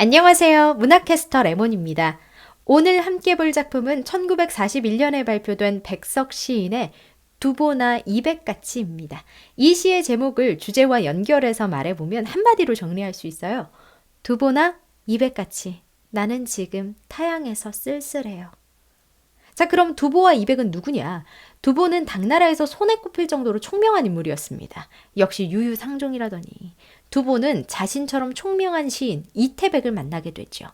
안녕하세요. 문학캐스터 레몬입니다. 오늘 함께 볼 작품은 1941년에 발표된 백석 시인의 두보나 이백가치입니다. 이 시의 제목을 주제와 연결해서 말해보면 한마디로 정리할 수 있어요. 두보나 이백가치. 나는 지금 타양에서 쓸쓸해요. 자, 그럼 두보와 이백은 누구냐? 두보는 당나라에서 손에 꼽힐 정도로 총명한 인물이었습니다. 역시 유유상종이라더니. 두보는 자신처럼 총명한 시인 이태백을 만나게 되죠.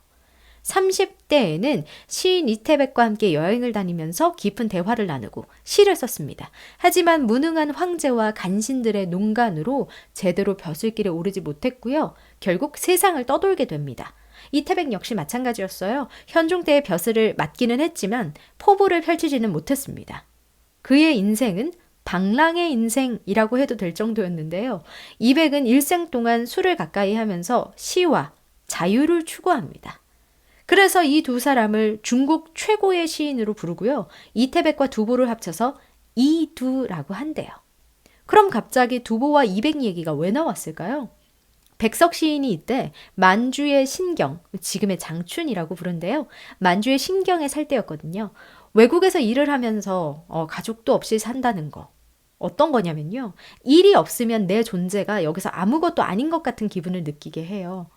30대에는 시인 이태백과 함께 여행을 다니면서 깊은 대화를 나누고 시를 썼습니다. 하지만 무능한 황제와 간신들의 농간으로 제대로 벼슬길에 오르지 못했고요. 결국 세상을 떠돌게 됩니다. 이태백 역시 마찬가지였어요. 현종 때의 벼슬을 맡기는 했지만 포부를 펼치지는 못했습니다. 그의 인생은 방랑의 인생이라고 해도 될 정도였는데요. 이백은 일생 동안 술을 가까이 하면서 시와 자유를 추구합니다. 그래서 이 두 사람을 중국 최고의 시인으로 부르고요. 이태백과 두보를 합쳐서 이두라고 한대요. 그럼 갑자기 두보와 이백 얘기가 왜 나왔을까요? 백석 시인이 이때 만주의 신경, 지금의 장춘이라고 부른데요. 만주의 신경에 살 때였거든요. 외국에서 일을 하면서 어, 가족도 없이 산다는 거. 어떤 거냐면요. 일이 없으면 내 존재가 여기서 아무것도 아닌 것 같은 기분을 느끼게 해요.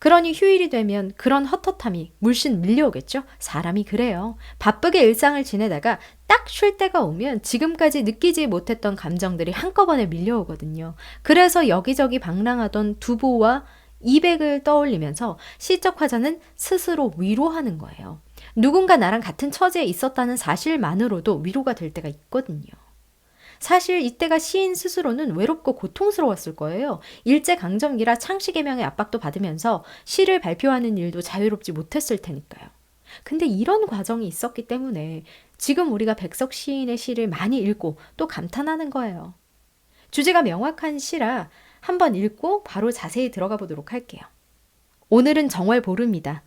그러니 휴일이 되면 그런 헛헛함이 물씬 밀려오겠죠? 사람이 그래요. 바쁘게 일상을 지내다가 딱 쉴 때가 오면 지금까지 느끼지 못했던 감정들이 한꺼번에 밀려오거든요. 그래서 여기저기 방랑하던 두보와 이백을 떠올리면서 시적 화자는 스스로 위로하는 거예요. 누군가 나랑 같은 처지에 있었다는 사실만으로도 위로가 될 때가 있거든요. 사실 이때가 시인 스스로는 외롭고 고통스러웠을 거예요. 일제강점기라 창씨개명의 압박도 받으면서 시를 발표하는 일도 자유롭지 못했을 테니까요. 근데 이런 과정이 있었기 때문에 지금 우리가 백석 시인의 시를 많이 읽고 또 감탄하는 거예요. 주제가 명확한 시라 한번 읽고 바로 자세히 들어가 보도록 할게요. 오늘은 정월 보름이다.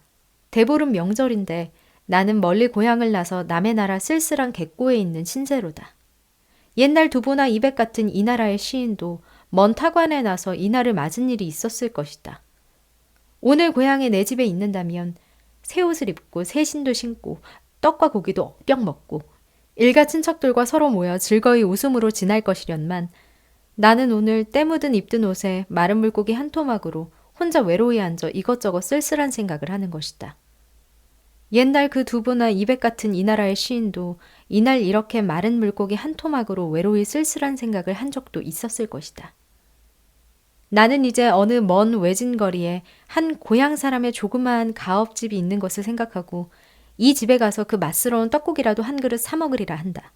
대보름 명절인데 나는 멀리 고향을 나서 남의 나라 쓸쓸한 객고에 있는 신세로다. 옛날 두보나 이백 같은 이 나라의 시인도 먼 타관에 나서 이날을 맞은 일이 있었을 것이다. 오늘 고향에 내 집에 있는다면 새 옷을 입고 새 신도 신고 떡과 고기도 억병 먹고 일가 친척들과 서로 모여 즐거이 웃음으로 지날 것이련만 나는 오늘 때 묻은 입든 옷에 마른 물고기 한 토막으로 혼자 외로이 앉아 이것저것 쓸쓸한 생각을 하는 것이다. 옛날 그 두부나 이백 같은 이 나라의 시인도 이날 이렇게 마른 물고기 한 토막으로 외로이 쓸쓸한 생각을 한 적도 있었을 것이다. 나는 이제 어느 먼 외진 거리에 한 고향 사람의 조그마한 가업집이 있는 것을 생각하고 이 집에 가서 그 맛스러운 떡국이라도 한 그릇 사 먹으리라 한다.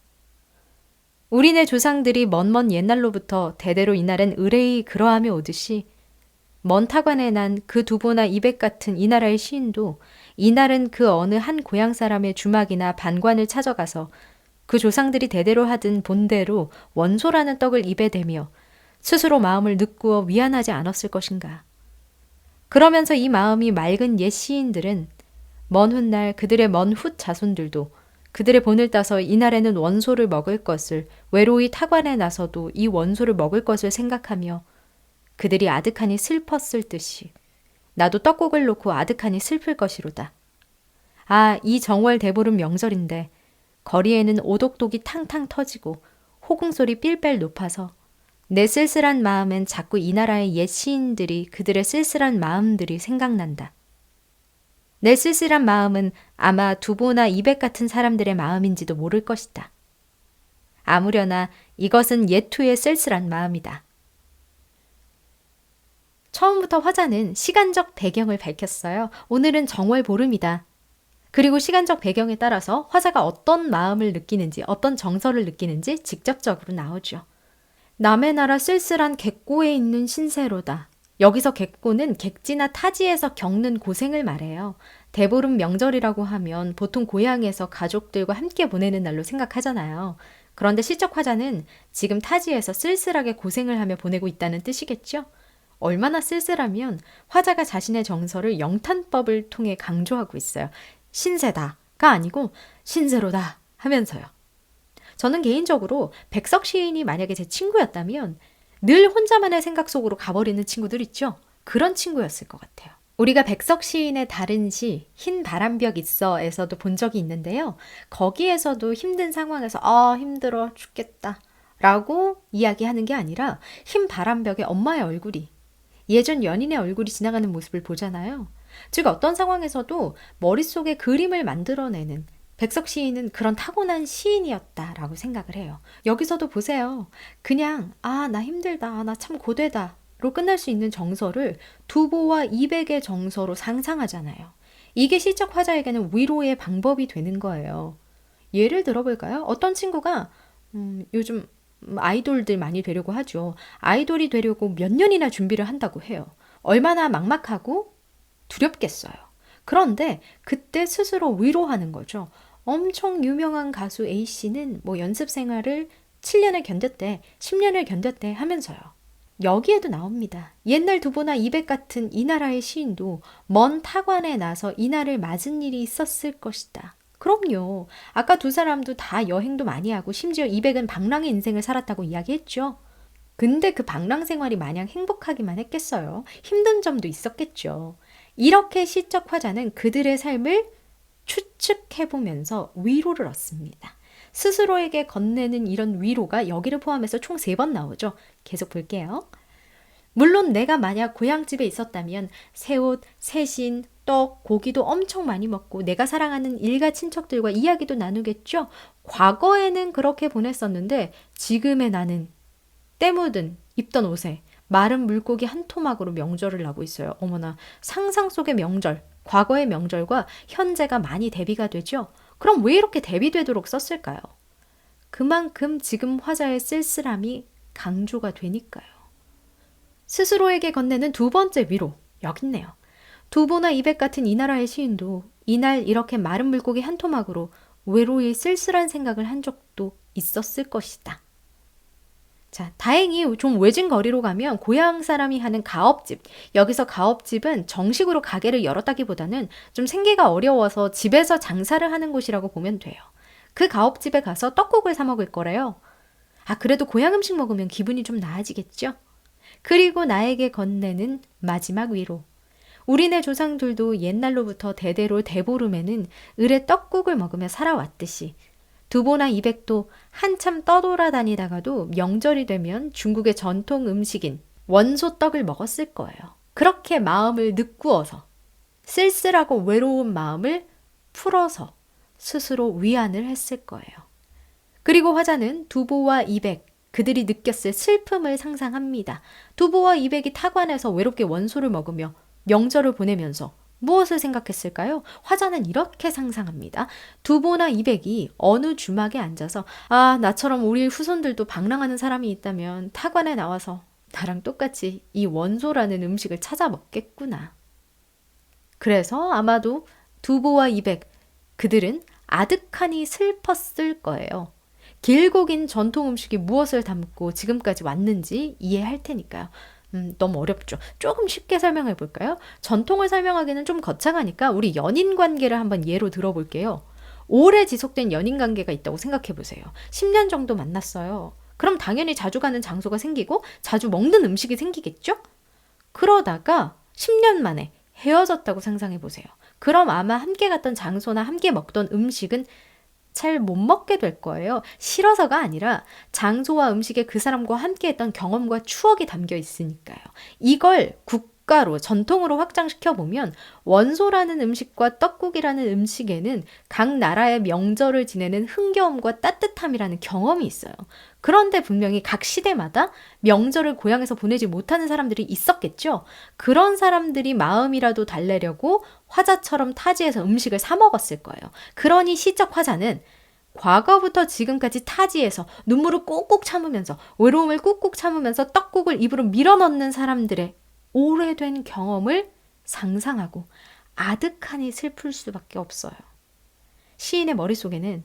우리네 조상들이 먼먼 옛날로부터 대대로 이날은 의뢰이 그러하며 오듯이 먼 타관에 난 그 두보나 이백 같은 이 나라의 시인도 이날은 그 어느 한 고향 사람의 주막이나 반관을 찾아가서 그 조상들이 대대로 하던 본대로 원소라는 떡을 입에 대며 스스로 마음을 느꾸어 위안하지 않았을 것인가. 그러면서 이 마음이 맑은 옛 시인들은 먼 훗날 그들의 먼 훗 자손들도 그들의 본을 따서 이날에는 원소를 먹을 것을 외로이 타관에 나서도 이 원소를 먹을 것을 생각하며 그들이 아득하니 슬펐을 듯이 나도 떡국을 놓고 아득하니 슬플 것이로다. 아, 이 정월 대보름 명절인데 거리에는 오독독이 탕탕 터지고 호궁 소리 삘뺄 높아서 내 쓸쓸한 마음엔 자꾸 이 나라의 옛 시인들이 그들의 쓸쓸한 마음들이 생각난다. 내 쓸쓸한 마음은 아마 두보나 이백 같은 사람들의 마음인지도 모를 것이다. 아무려나 이것은 예투의 쓸쓸한 마음이다. 처음부터 화자는 시간적 배경을 밝혔어요. 오늘은 정월 보름이다. 그리고 시간적 배경에 따라서 화자가 어떤 마음을 느끼는지, 어떤 정서를 느끼는지 직접적으로 나오죠. 남의 나라 쓸쓸한 객고에 있는 신세로다. 여기서 객고는 객지나 타지에서 겪는 고생을 말해요. 대보름 명절이라고 하면 보통 고향에서 가족들과 함께 보내는 날로 생각하잖아요. 그런데 시적 화자는 지금 타지에서 쓸쓸하게 고생을 하며 보내고 있다는 뜻이겠죠? 얼마나 쓸쓸하면 화자가 자신의 정서를 영탄법을 통해 강조하고 있어요. 신세다가 아니고 신세로다 하면서요. 저는 개인적으로 백석 시인이 만약에 제 친구였다면 늘 혼자만의 생각 속으로 가버리는 친구들 있죠? 그런 친구였을 것 같아요. 우리가 백석 시인의 다른 시, 흰 바람벽 있어에서도 본 적이 있는데요. 거기에서도 힘든 상황에서, 아, 힘들어, 죽겠다. 라고 이야기하는 게 아니라, 흰 바람벽에 엄마의 얼굴이, 예전 연인의 얼굴이 지나가는 모습을 보잖아요. 즉, 어떤 상황에서도 머릿속에 그림을 만들어내는 백석 시인은 그런 타고난 시인이었다라고 생각을 해요. 여기서도 보세요. 그냥, 아, 나 힘들다. 나 참 고되다. 로 끝날 수 있는 정서를 두보와 이백의 정서로 상상하잖아요. 이게 시적 화자에게는 위로의 방법이 되는 거예요. 예를 들어볼까요? 어떤 친구가 음, 요즘 아이돌들 많이 되려고 하죠. 아이돌이 되려고 몇 년이나 준비를 한다고 해요. 얼마나 막막하고 두렵겠어요. 그런데 그때 스스로 위로하는 거죠. 엄청 유명한 가수 A씨는 뭐 연습 생활을 7년을 견뎠대, 10년을 견뎠대 하면서요. 여기에도 나옵니다. 옛날 두보나 이백 같은 이 나라의 시인도 먼 타관에 나서 이 날을 맞은 일이 있었을 것이다. 그럼요. 아까 두 사람도 다 여행도 많이 하고 심지어 이백은 방랑의 인생을 살았다고 이야기했죠. 근데 그 방랑 생활이 마냥 행복하기만 했겠어요. 힘든 점도 있었겠죠. 이렇게 시적 화자는 그들의 삶을 추측해보면서 위로를 얻습니다. 스스로에게 건네는 이런 위로가 여기를 포함해서 총 세 번 나오죠. 계속 볼게요. 물론 내가 만약 고향집에 있었다면 새 옷, 새 신, 떡, 고기도 엄청 많이 먹고 내가 사랑하는 일가 친척들과 이야기도 나누겠죠. 과거에는 그렇게 보냈었는데 지금의 나는 때 묻은 입던 옷에 마른 물고기 한 토막으로 명절을 나고 있어요. 어머나 상상 속의 명절, 과거의 명절과 현재가 많이 대비가 되죠. 그럼 왜 이렇게 대비되도록 썼을까요? 그만큼 지금 화자의 쓸쓸함이 강조가 되니까요. 스스로에게 건네는 두 번째 위로, 여기 있네요. 두보나 이백 같은 이 나라의 시인도 이날 이렇게 마른 물고기 한 토막으로 외로이 쓸쓸한 생각을 한 적도 있었을 것이다. 자, 다행히 좀 외진 거리로 가면 고향 사람이 하는 가업집. 여기서 가업집은 정식으로 가게를 열었다기보다는 좀 생계가 어려워서 집에서 장사를 하는 곳이라고 보면 돼요. 그 가업집에 가서 떡국을 사 먹을 거래요. 아, 그래도 고향 음식 먹으면 기분이 좀 나아지겠죠? 그리고 나에게 건네는 마지막 위로. 우리네 조상들도 옛날로부터 대대로 대보름에는 을의 떡국을 먹으며 살아왔듯이 두보나 이백도 한참 떠돌아다니다가도 명절이 되면 중국의 전통 음식인 원소떡을 먹었을 거예요. 그렇게 마음을 느꾸어서 쓸쓸하고 외로운 마음을 풀어서 스스로 위안을 했을 거예요. 그리고 화자는 두보와 이백, 그들이 느꼈을 슬픔을 상상합니다. 두보와 이백이 타관에서 외롭게 원소를 먹으며 명절을 보내면서 무엇을 생각했을까요? 화자는 이렇게 상상합니다. 두보나 이백이 어느 주막에 앉아서 아 나처럼 우리 후손들도 방랑하는 사람이 있다면 타관에 나와서 나랑 똑같이 이 원소라는 음식을 찾아 먹겠구나. 그래서 아마도 두보와 이백 그들은 아득하니 슬펐을 거예요. 길고 긴 전통 음식이 무엇을 담고 지금까지 왔는지 이해할 테니까요. 음, 너무 어렵죠. 조금 쉽게 설명해 볼까요? 전통을 설명하기는 좀 거창하니까 우리 연인 관계를 한번 예로 들어볼게요. 오래 지속된 연인 관계가 있다고 생각해 보세요. 10년 정도 만났어요. 그럼 당연히 자주 가는 장소가 생기고 자주 먹는 음식이 생기겠죠? 그러다가 10년 만에 헤어졌다고 상상해 보세요. 그럼 아마 함께 갔던 장소나 함께 먹던 음식은 잘못 먹게 될 거예요. 싫어서가 아니라 장소와 음식에 그 사람과 함께 했던 경험과 추억이 담겨 있으니까요. 이걸 국가로 전통으로 확장시켜 보면 원소라는 음식과 떡국이라는 음식에는 각 나라의 명절을 지내는 흥겨움과 따뜻함이라는 경험이 있어요. 그런데 분명히 각 시대마다 명절을 고향에서 보내지 못하는 사람들이 있었겠죠. 그런 사람들이 마음이라도 달래려고 화자처럼 타지에서 음식을 사 먹었을 거예요. 그러니 시적 화자는 과거부터 지금까지 타지에서 눈물을 꾹꾹 참으면서 외로움을 꾹꾹 참으면서 떡국을 입으로 밀어넣는 사람들의 오래된 경험을 상상하고 아득하니 슬플 수밖에 없어요. 시인의 머릿속에는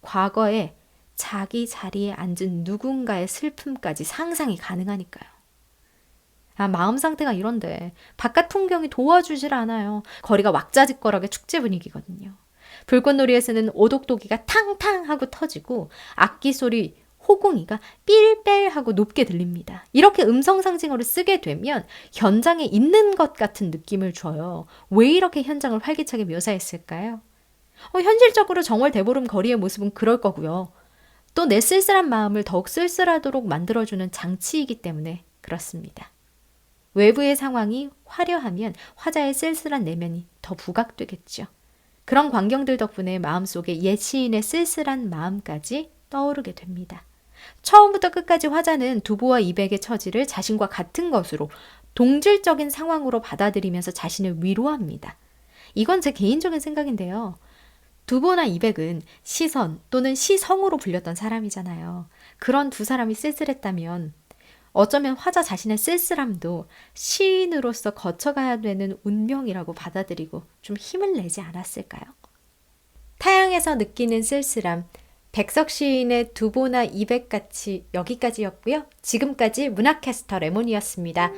과거에 자기 자리에 앉은 누군가의 슬픔까지 상상이 가능하니까요. 아, 마음 상태가 이런데 바깥 풍경이 도와주질 않아요. 거리가 왁자지껄하게 축제 분위기거든요. 불꽃놀이에서는 오독도기가 탕탕 하고 터지고 악기 소리 호공이가 삘뺄 하고 높게 들립니다. 이렇게 음성 상징어를 쓰게 되면 현장에 있는 것 같은 느낌을 줘요. 왜 이렇게 현장을 활기차게 묘사했을까요? 어, 현실적으로 정월 대보름 거리의 모습은 그럴 거고요. 또 내 쓸쓸한 마음을 더욱 쓸쓸하도록 만들어주는 장치이기 때문에 그렇습니다. 외부의 상황이 화려하면 화자의 쓸쓸한 내면이 더 부각되겠죠. 그런 광경들 덕분에 마음속에 옛 시인의 쓸쓸한 마음까지 떠오르게 됩니다. 처음부터 끝까지 화자는 두보와 이백의 처지를 자신과 같은 것으로 동질적인 상황으로 받아들이면서 자신을 위로합니다. 이건 제 개인적인 생각인데요. 두보나 이백은 시선 또는 시성으로 불렸던 사람이잖아요. 그런 두 사람이 쓸쓸했다면 어쩌면 화자 자신의 쓸쓸함도 시인으로서 거쳐가야 되는 운명이라고 받아들이고 좀 힘을 내지 않았을까요? 타향에서 느끼는 쓸쓸함, 백석 시인의 두보나 이백같이 여기까지였고요. 지금까지 문학캐스터 레몬이었습니다.